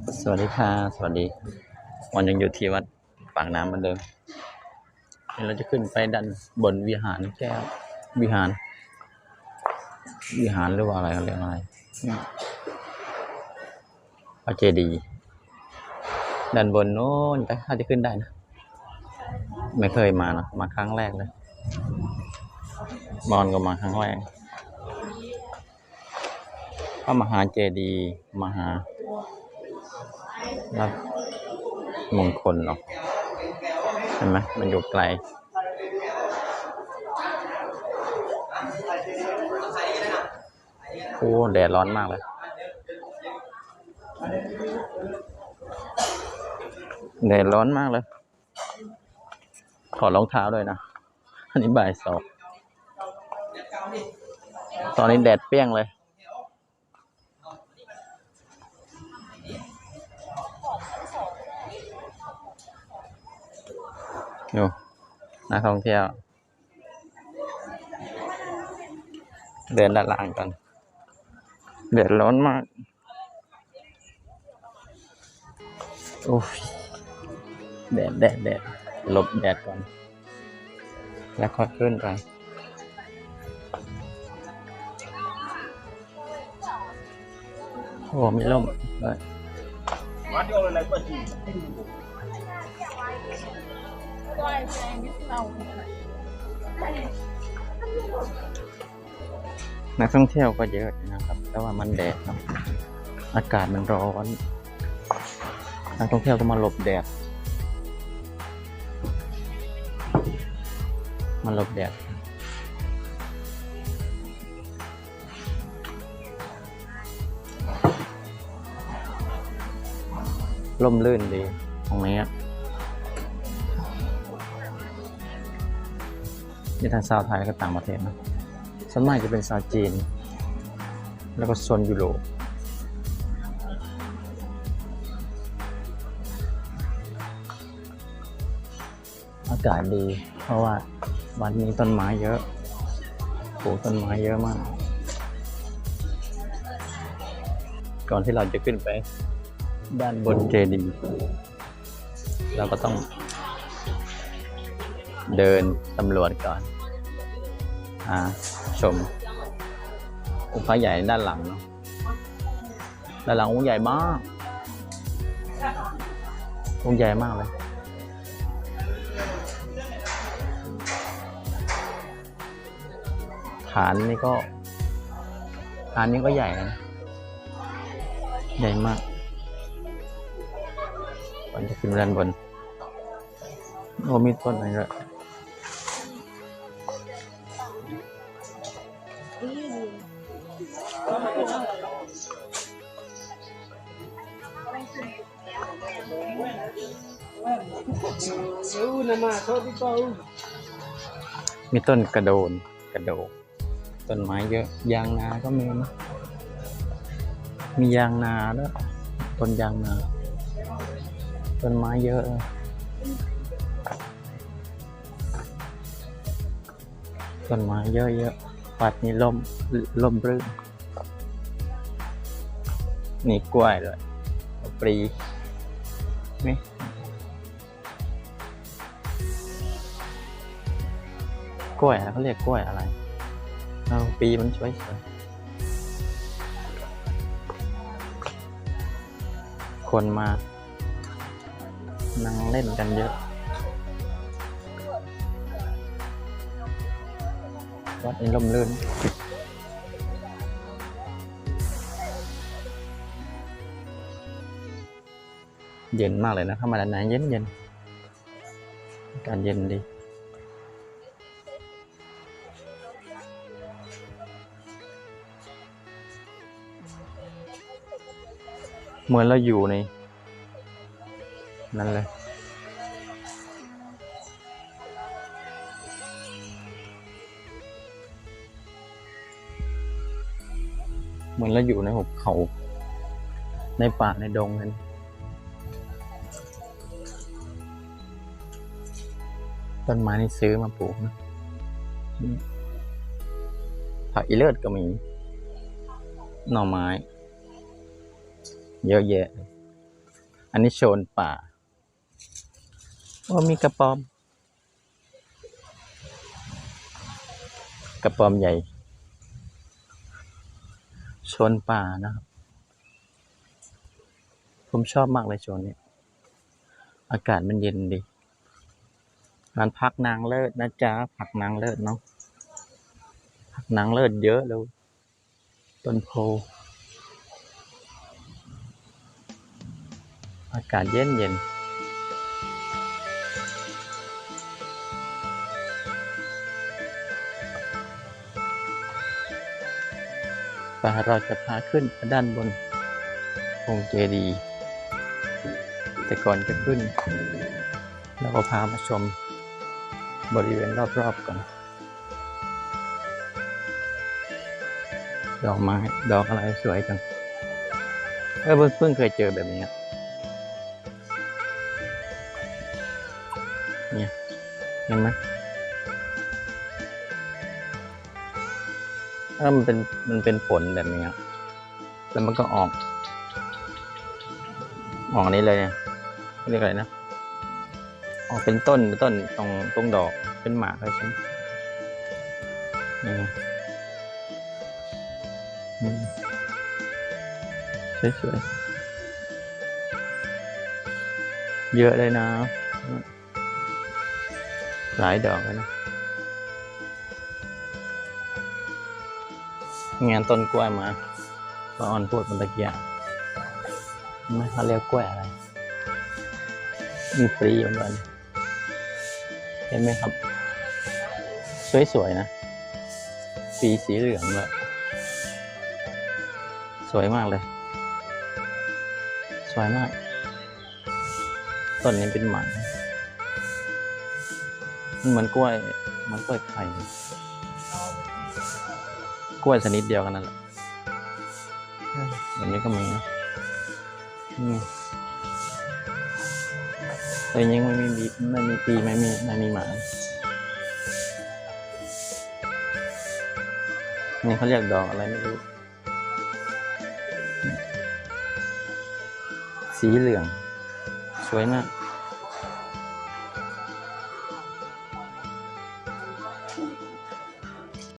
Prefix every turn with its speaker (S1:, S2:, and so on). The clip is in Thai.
S1: สวัสดีค่ะ สวัสดี วันยังอยู่ที่วัดปากน้ำเหมือนเดิมเดี๋ยวเราจะขึ้นไปดันบนวิหารแก้ว วิหาร วิหารหรือว่าอะไรเขาเรียกอะไรพระเจดีย์ดันบนโน้นไปถ้าจะขึ้นได้นะ ไม่เคยมานะมาครั้งแรกเลยมอนก็มาครั้งแรกพระมหาเจดีย์มหา รับมงคลหรอกเห็นไหมมันอยู่ไกลโอ้แดดร้อนมากเลย แดดร้อนมากเลยถอรองเท้าด้วยนะ อันนี้บ่ายสอง ตอนนี้แดดเปรี้ยงเลย อยู่นักท่องเที่ยว เดินด้านล่างกันเดือดร้อนมากโอ้ยแดดแดดแดดหลบแดดก่อน แล้วค่อยขึ้นไปโอ้มีร่มด้วย นักท่องเที่ยวก็เยอะนะครับ แต่ว่ามันแดดครับอากาศมันร้อน นักท่องเที่ยวก็มาหลบแดด มาหลบแดดร่มรื่นดีตรงนี้ อะนี่ทางชาวไทยก็ต่างประเทศนะส่วนมากจะเป็นชาวจีน แล้วก็โซนยุโรปอากาศดี เพราะว่าวัดนี้ต้นไม้เยอะปลูกต้นไม้เยอะมาก ก่อนที่เราจะขึ้นไปด้านบนเจดีย์เราก็ต้อง เดินตำรวจก่อนอ่าชมองค์พระใหญ่ด้านหลังเนาะด้านหลังองค์ใหญ่มากองค์ใหญ่มากเลยฐานนี่ก็ฐานนี้ก็ใหญ่นะใหญ่มากก่อนจะขึ้นด้านบนโอ้มีต้นอะไรด้วย มีต้นกระโดนกระโดกต้นไม้เยอะ ยางนาก็มีนะมียางนาด้วยต้นยางนาต้นไม้เยอะเลยต้นไม้เยอะเยอะๆวัดนี้ล่มล่มรื่น นี่กล้วยเลยปรีนี่กล้วยนะเขาเรียกกล้วยอะไรเอาปีมันสวยสวยคนมา นั่งเล่นกันเยอะ วัดนี้ร่มรื่น เย็นมากเลยนะเข้ามาด้านในเย็นเย็นกาศเย็นดีเหมือนเราอยู่ในนั่นเลยเหมือนเราอยู่ในหุบเขา ในป่าในดงนั้น ต้นไม้นี่ซื้อมาปลูกนะผักอีเลิศก็มี หน่อไม้ เยอะแยะ อันนี้โชนป่าว่ามีกระปอม กระปอมใหญ่ โชนป่านะครับ ผมชอบมากเลยโชนนี้ อากาศมันเย็นดี ร้านพักนางเลิศนะจ๊ะผักนางเลิศเนาะผักนางเลิศเยอะเลยต้นโพอากาศเย็นเย็นปเราจะพาขึ้นด้านบนองค์เจดีย์แต่ก่อนจะขึ้น เราก็พามาชม บริเวณรอบๆก่อน ดอกไม้ ดอกอะไรสวยจัง เออเพิ่งเพิ่งเคยเจอแบบนี้ เนี่ยเห็นไหมถ้ามันเป็นมันเป็นผลแบบนี้แล้วมันก็ออก ออกอันนี้เลยนี่ยเรียกอะไรนะ ออเป็นต้นต้นตรงตรงดอกเป็นหมากเลยใช่ไหมนี่ไงอืมสวยเยอะเลยนะ หลายดอกเลยนะ งานต้นกล้วยมาก็ออนพูดมันตะเกียบไม่เขาเรียกกล้วยอะไรมีปรีเหมือนกัน เห็นไหมครับ สวย ๆ นะปีสีเหลืองเลยสวยมากเลย สวยมาก ต้นนี้เป็นหมันมันเหมือนกล้วยเหมือนกล้วยไข่กล้วยชนิดเดียวกันนั่นแหละแบบนี้ก็มีนะนี่ แต่ยังไม่มีบีไม่มีปีไม่มีไม่มีหมานี่เขาเรียกดอกอะไรไม่รู้ สีเหลือง สวยมาก